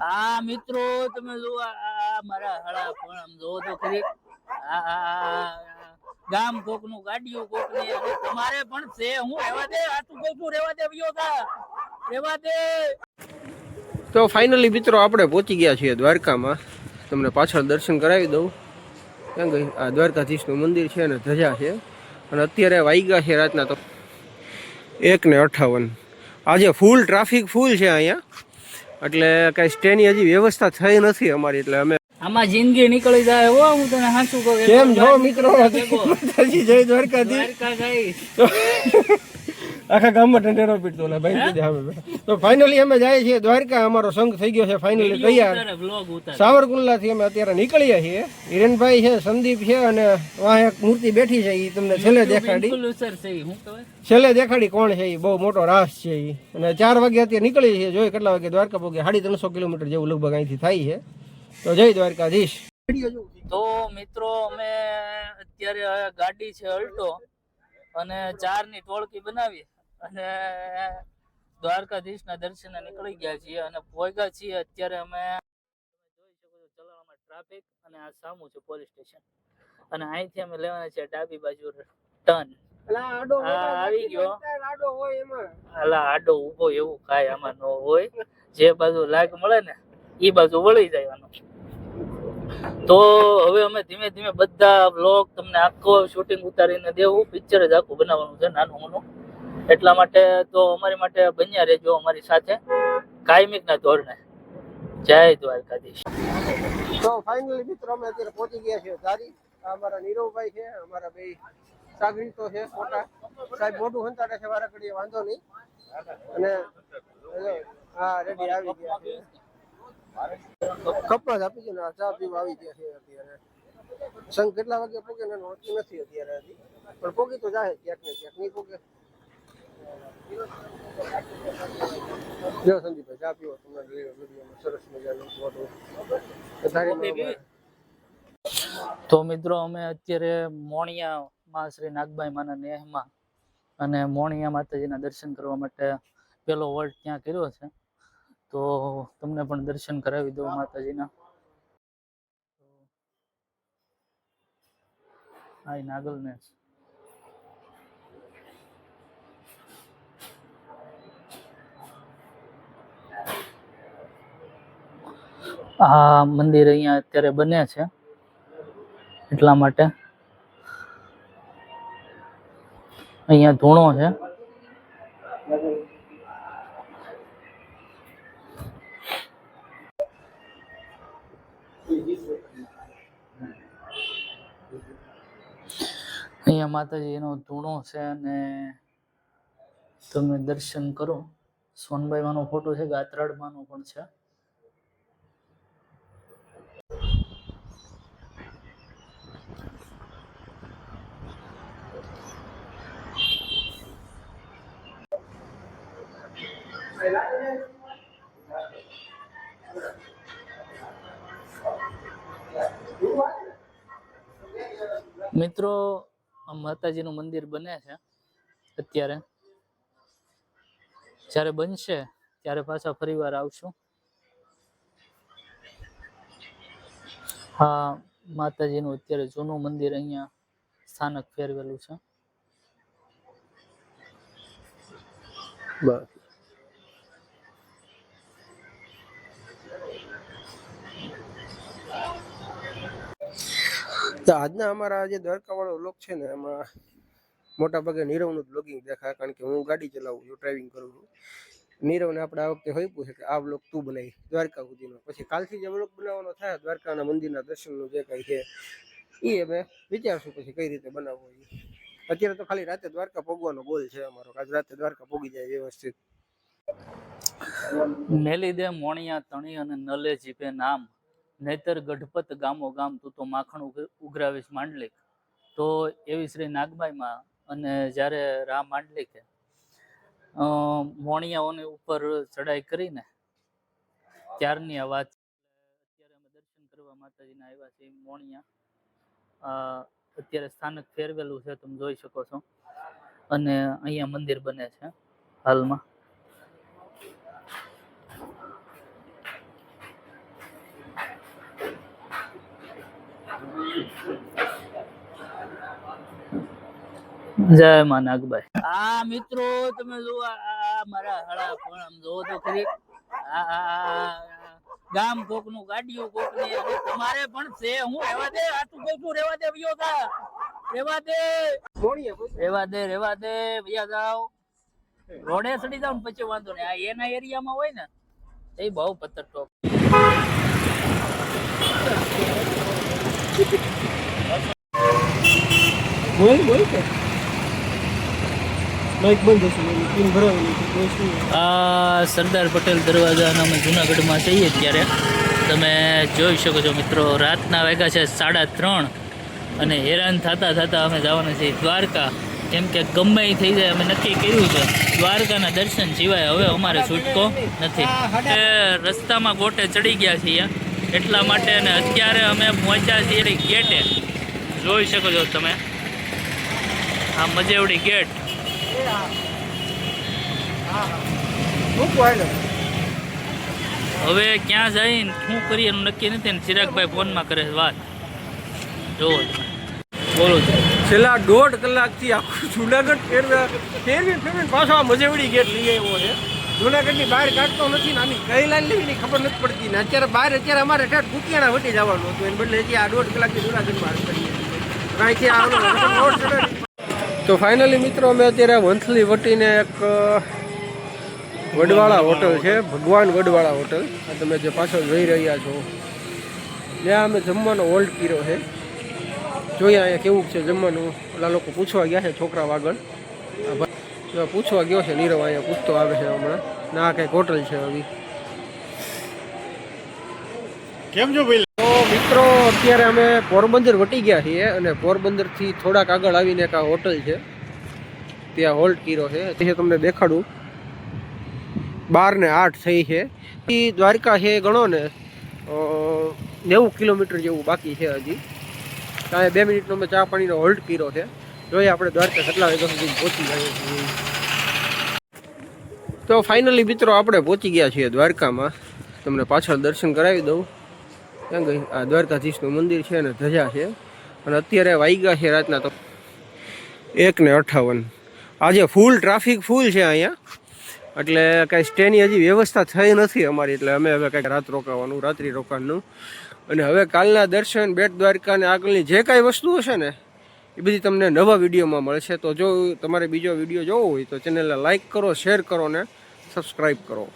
આ મિત્રો, તમે જો આ મારા હળા પણ આમ જોવો તો ખરી. ગામ કોકનું ગાડીયું કોક ને તમારે પણ છે. હું રેવા દે, આ તું કહું છું રેવા દે, વિયો તા રેવા દે. તો ફાઇનલી મિત્રો આપણે પહોંચી ગયા છીએ દ્વારકામાં. તમને પાછળ દર્શન કરાવી દઉં. કેમ કે આ દ્વારકાધીશનું મંદિર છે અને ધજા છે. અને અત્યારે વાઈગા છે રાતના તો એક ને અઠાવન. આજે ફૂલ ટ્રાફિક ફૂલ છે અહીંયા. એટલે કઈ સ્ટેની હજી વ્યવસ્થા થઈ નથી અમારી એટલે અમે આમાં જિંદગી નીકળી જાય હો હું તને હાચું કહું કેમ જો મિત્રો જય દ્વારકાધીશ. દ્વારકા આખા ગામમાં ઢંઢેરો પીટતો ઓલા ભાઈ કીધે તો ફાઇનલી અમે જાય છીએ દ્વારકા અમારો સંઘ થઈ ગયો છે ફાઇનલી તૈયાર. સાવરકુંડલા થી અમે અત્યારે નીકળ્યા છીએ. હિરેનભાઈ છે સંદીપ છે અને વાહ એક મૂર્તિ બેઠી છે એ તમને છેલ્લે દેખાડી. છે છેલ્લે દેખાડી કોણ છે એ બહુ મોટો રાસ છે એ અને ચાર વાગે અત્યારે નીકળી છીએ. જોઈએ કેટલા વાગે દ્વારકા પહોંચે સાડી ત્રણસો કિલોમીટર જેવું લગભગ અહીંથી થાય છે. તો જય દ્વારકાધીશ. તો મિત્રો અમે અત્યારે આ ગાડી છે અલ્ટો અને ચારની ટોળકી બનાવી અને દ્વારકાધીશના દર્શને નીકળી ગયા છીએ અને પહોંચ્યા છીએ. અત્યારે અમે જોઈ શકો છો ચલાવવામાં ટ્રાફિક અને આ સામું છે પોલીસ સ્ટેશન અને અહીંથી અમે લેવાના છે ડાબી બાજુ ટર્ન આવી ગયો. અલા આડો ઊભો એવું કાંઈ આમાં ન હોય. જે બાજુ લાગ મળે ને એ બાજુ વળી જવાનું. તો હવે અમે ધીમે ધીમે બધા બ્લોગ તમને આખો શૂટિંગ ઉતારીને દેવું. પિક્ચર જ આખું બનાવવાનું છે નાનું મોનું એટલા માટે તો અમારી માટે બન્યા રહેજો અમારી સાથે. કાયમિક ના ધોરણે. જય દ્વારકાધીશ. તો ફાઇનલી મિત્રો અમે અત્યારે પહોંચી ગયા છીએ ધારી. અમારા નીરવભાઈ છે, અમારા બે સાગરીતો છે, મોટા. સાહેબ મોટું હંતાડે છે વારા ઘડીએ વાંધો નહીં. અને હા રેડી આવી ગયા છે. કપડા આપી છે ચા પીવા આવી ગયા છે અત્યારે. સંઘ કેટલા વાગે પોકે ને નથી અત્યારે હજી. પણ પોકી તો જાય ક્યાંક ને ક્યાંક. નહીં પોકે જો સંદીપભાઈ ચા પીવો તમને વિડીયોમાં સરસ મજાનું મોટું તો મિત્રો અમે અત્યારે મોણિયામાં શ્રી નાગબાઈ માના નેહમાં અને મોણિયા માતાજીના દર્શન કરવા માટે પેલો વોલ્ટ ત્યાં કર્યો છે. તો તમને પણ દર્શન કરાવી દઉં માતાજીના. હા નાગલ ને આ મંદિર અહીંયા અત્યારે બને છે એટલા માટે. અહીંયા ધૂણો છે. અહીંયા માતાજીનો ધૂણો છે અને તમે દર્શન કરો. સોનભાઈ માનો ફોટો છે ગાત્રાડ માનો પણ છે. મિત્રો માતાજીનું મંદિર બને છે અત્યારે. જ્યારે બનશે, ત્યારે પાછા ફરીવાર આવશું. હા, માતાજીનું અત્યારે જૂનું મંદિર અહીંયા સ્થાનક ફેરવેલું છે. બસ. તો આજના અમારા જે દ્વારકા વાળો લોક છે ને, એમાં મોટા ભાગે નીરવનું જ બ્લોગિંગ દેખાય, કારણ કે હું ગાડી ચલાવું છું ડ્રાઇવિંગ કરું છું. નીરવને આપણે આ વખતે હોય છે કે આ બ્લોગ તું બનાવી દ્વારકા સુધીનો. પછી કાલથી જે બ્લોગ બનાવવાનો થાય, દ્વારકાના મંદિરના દર્શનનું જે કંઈ છે એ અમે વિચારશું પછી કઈ રીતે બનાવવો એ અત્યારે તો ખાલી રાતે દ્વારકા પોગવાનો ગોલ છે અમારો આજ રાતે દ્વારકા પોગી જાય વ્યવસ્થિત. મેલી દે મોણિયા, તણી અને નલે જીપે નામ. નહીતર ગઢપત ગામો ગામ તું તો માખણ ઉઘરાવીશ માંડલિક. તો એવી શ્રી નાગબાઈમાં અને જ્યારે રા માંડલિકે મોણિયાઓની ઉપર ચડાઈ કરીને ત્યારની આ વાત અત્યારે અમે દર્શન કરવા માતાજીના આવ્યા છે મોણિયા. અત્યારે સ્થાનક ફેરવેલું છે, તમે જોઈ શકો છો. અને અહીંયા મંદિર બને છે, હાલમાં. જય માં નાગભાઈ. આ મિત્રો તમે જો આ મારા હળા પણ આમ જોવો તો ખરી. આ આ આ ગામ કોકનું ગાડીઓ કોક ને તમારે પણ છે હું રેવા દે આ તું કહું છું રેવા દે ભયો તા રેવા દે. રેવા દે રેવા દે ભૈયા જાવ રોડે સડી જાવ ને પછી વાંધો નહીં. આ એના એરિયામાં હોય ને એ બહુ પથ્થર ટોપ. બોલ બોલ કે? માઇક બંધ હશે પિન ભરાવેલી આ સરદાર પટેલ દરવાજાના અમે જુનાગઢમાં જઈએ ત્યારે તમે જોઈ શકો છો મિત્રો, રાતના વાગ્યા છે સાડા ત્રણ અને હેરાન થતા થતા અમે જવાના છીએ દ્વારકા. કેમ કે ગમે થઈ જાય, અમે નક્કી કર્યું છે. દ્વારકાના દર્શન સિવાય હવે અમારે છૂટકો નથી. રસ્તામાં ગોટે ચડી ગયા છીએ. એટલા માટે અને અત્યારે અમે પહોંચ્યા છીએ ગેટે જોઈ શકો છો તમે. આ મજેવડી ગેટ. હવે ક્યાં જઈને શું કરીએ એનું નક્કી નથી ને ચિરાગભાઈ ફોનમાં કરે વાત. જોવો બોલો છેલ્લા દોઢ કલાકથી આખું જુનાગઢ ફેરવે ફેરવી ફેરવીને પાછો આ મજેવડી ગેટ લઈ આવ્યો છે. જુનાગઢની બહાર કાઢતો નથી ને આની કઈ લાઈન લેવી ની ખબર નથી પડતી ને અત્યારે બહાર અત્યારે અમારે ઠેઠ કુતિયાણા વટી જવાનું હતું. એને બદલે આ દોઢ કલાકથી જુનાગઢમાં કરીએ કાંઈથી આ રોડ. તો ફાઇનલી મિત્રો અમે અત્યારે વંથલી વટીને એક વડવાળા હોટલ છે, ભગવાન વડવાળા હોટલ આ તમે જે પાછળ જોઈ રહ્યા છો. ત્યાં અમે જમવાનો હોલ્ડ કર્યો છે. જોઈએ અહીંયા કેવું છે જમવાનું. ઓલા લોકો પૂછવા ગયા છે છોકરા આગળ પૂછવા ગયો છે નીરવ અહીંયા પૂછતો આવે છે હમણાં. ના કંઈક હોટલ છે આવી કેમ છો ભાઈ? મિત્રો, અત્યારે અમે પોરબંદર વટી ગયા છીએ અને પોરબંદરથી થોડાક આગળ આવીને એક આ હોટલ છે. ત્યાં હોલ્ટ કર્યો છે. તે તમને દેખાડું. બાર ને આઠ થઈ છે. એ દ્વારકા છે ગણો ને નેવું કિલોમીટર જેવું બાકી છે હજી. ત્યાં બે મિનિટનો અમે ચા પાણીનો હોલ્ટ કર્યો છે. જોઈએ આપણે દ્વારકા કેટલા વાગ્યા સુધી પહોંચી જાય તો ફાઇનલી મિત્રો, આપણે પહોંચી ગયા છીએ દ્વારકામાં. તમને પાછળ દર્શન કરાવી દઉં. ક્યાં ગઈ આ દ્વારકાધીશનું મંદિર છે અને ધજા છે. અને અત્યારે વાગ્યા છે રાતના તો એક ને અઠાવન. આજે ફૂલ ટ્રાફિક ફૂલ છે અહીંયા. એટલે કાંઈ સ્ટેની હજી વ્યવસ્થા થઈ નથી અમારી, એટલે અમે હવે કાંઈક રાત રોકાવાનું, રાત્રિ રોકાણનું. અને હવે કાલના દર્શન, બેટ દ્વારકા અને આગળની જે કાંઈ વસ્તુઓ છે ને, એ બધી તમને નવા વિડીયોમાં મળશે. તો જો તમારે બીજો વીડિયો જોવો હોય તો ચેનલને લાઈક કરો, શેર કરો ને સબસ્ક્રાઈબ કરો.